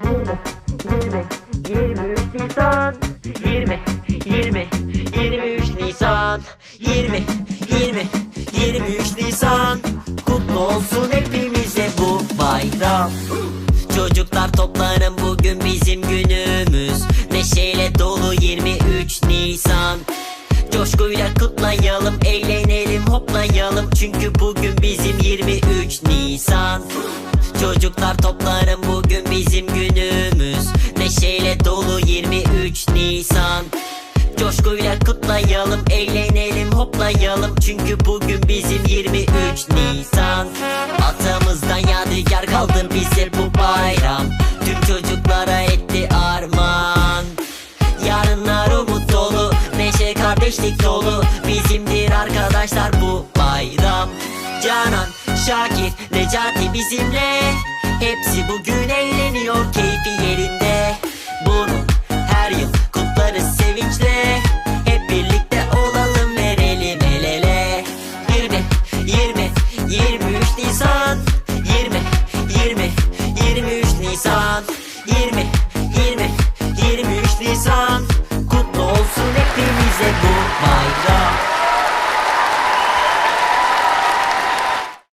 20, 23 Nisan 20, 20, 23 Nisan 20, 20, 23 Nisan Kutlu olsun hepimize bu bayram. Çocuklar toplanın bugün bizim günümüz. Neşeyle dolu 23 Nisan. Coşkuyla kutlayalım, eğlenelim, hoplayalım. Çünkü bugün bizim 23 Nisan. Çocuklar toplanın bugün dolu 23 Nisan. Coşkuyla kutlayalım, eğlenelim, hoplayalım. Çünkü bugün bizim 23 Nisan. Atamızdan yadigar kaldı bize bu bayram. Tüm çocuklara etti armağan. Yarınlar umut dolu Neşe kardeşlik dolu. Bizimdir arkadaşlar bu bayram. Canan, Şakir, Necati bizimle. Hepsi bugün eğleniyor Keyfi 23 Nisan.